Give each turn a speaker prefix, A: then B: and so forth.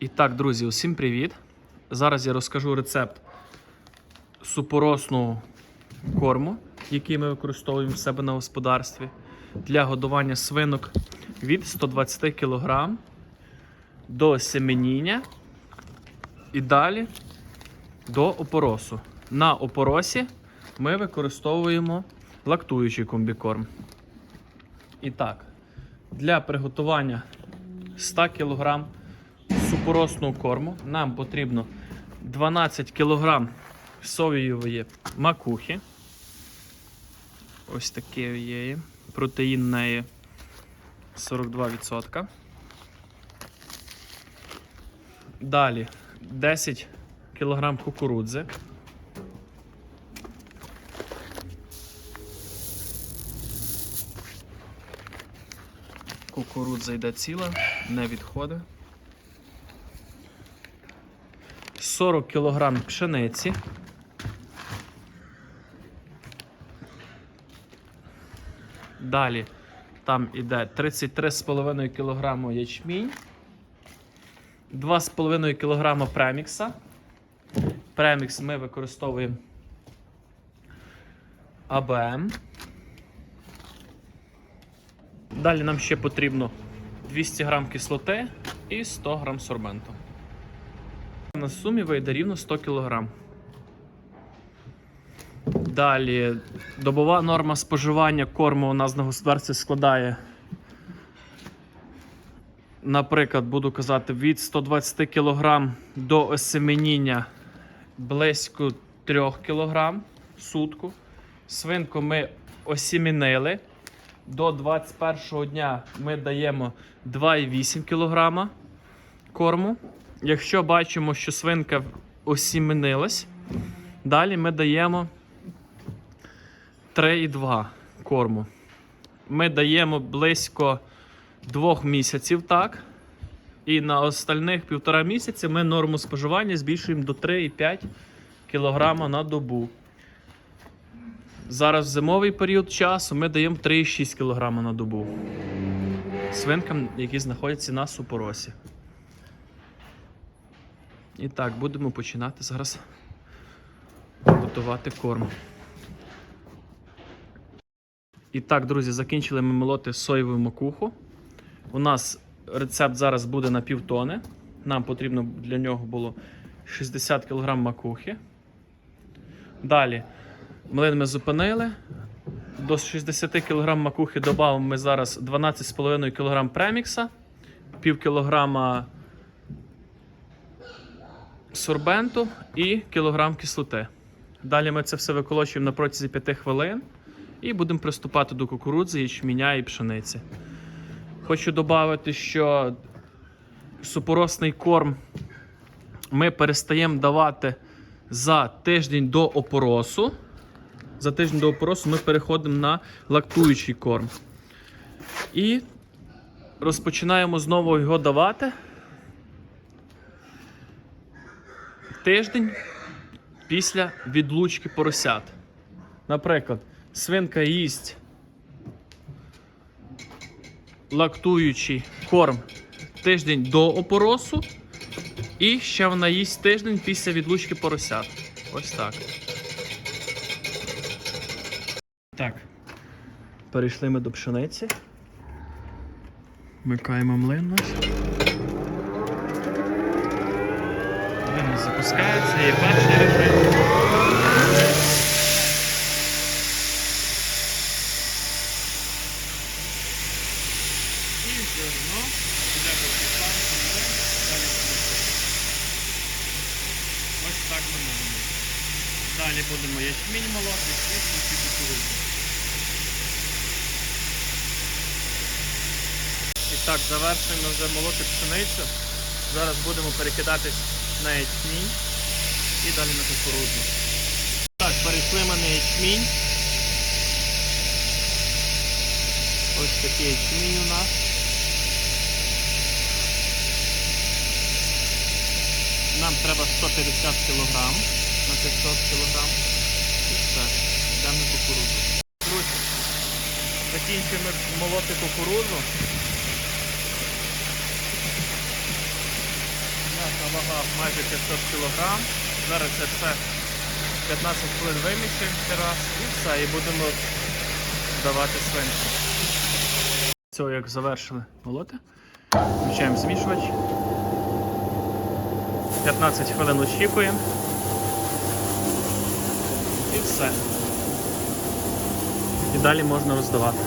A: І так, друзі, усім привіт! Зараз я розкажу рецепт супоросного корму, який ми використовуємо в себе на господарстві для годування свинок від 120 кг до семеніння і далі до опоросу. На опоросі ми використовуємо лактуючий комбікорм. І так, для приготування 100 кг супоросного корму нам потрібно 12 кг соєвої макухи. Ось таке є. Протеїн неї 42%. Далі 10 кг кукурудзи. Кукурудза йде ціла, не відходить. 40 кг пшениці. Далі там іде 33,5 кг ячмінь, 2,5 кг премікса. Премікс ми використовуємо АБМ. Далі нам ще потрібно 200 г кислоти і 100 г сорбенту. На сумі вийде рівно 100 кг. Далі добова норма споживання корму у нас на господарстві складає, наприклад, буду казати, від 120 кг до осеменіння близько 3 кг в сутку. Свинку ми осімінили. До 21 дня ми даємо 2,8 кг корму. Якщо бачимо, що свинка осіменилась, далі ми даємо 3,2 корму. Ми даємо близько 2 місяців, так. І на остальних півтора місяця ми норму споживання збільшуємо до 3,5 кг на добу. Зараз в зимовий період часу ми даємо 3,6 кг на добу. Свинкам, які знаходяться на супоросі. І так, будемо починати зараз готувати корм. І так, друзі, закінчили ми молоти соєву макуху. У нас рецепт зараз буде на півтони. Нам потрібно для нього було 60 кг макухи. Далі млин ми зупинили. До 60 кг макухи додамо ми зараз 12,5 кг премікса, пів кілограма сорбенту і кілограм кислоти. Далі ми це все виколочуємо на протязі 5 хвилин і будемо приступати до кукурудзи, ячменя і пшениці. Хочу додати, що супоросний корм ми перестаємо давати за тиждень до опоросу. За тиждень до опоросу ми переходимо на лактуючий корм. І розпочинаємо знову його давати. Тиждень після відлучки поросят. Наприклад, свинка їсть лактуючий корм тиждень до опоросу, і ще вона їсть тиждень після відлучки поросят. Ось так. Так. Перейшли ми до пшениці. Вмикаємо млин наш. Запускається і перший режим. І зерно піде до підстанції, далі. Ось так ми можемо. Далі будемо ячмінь молоти, і кукурудзу. Так, завершуємо вже молоти пшеницю. Зараз будемо перекидатись на ячмінь і далі на кукурудзу. Так, перейшли ми на ячмінь. Ось такий ячмінь у нас. Нам треба 150 кг на 500 кг. І все. Йдемо на кукурудзу. Друзі, закінчуємо молоти кукурудзу. Вага майже 500 кг. Зараз це все 15 хвилин вимішуємо раз і все, і будемо давати свинку. Цього як завершили молоти. Включаємо змішувач. 15 хвилин очікуємо. І все. І далі можна роздавати.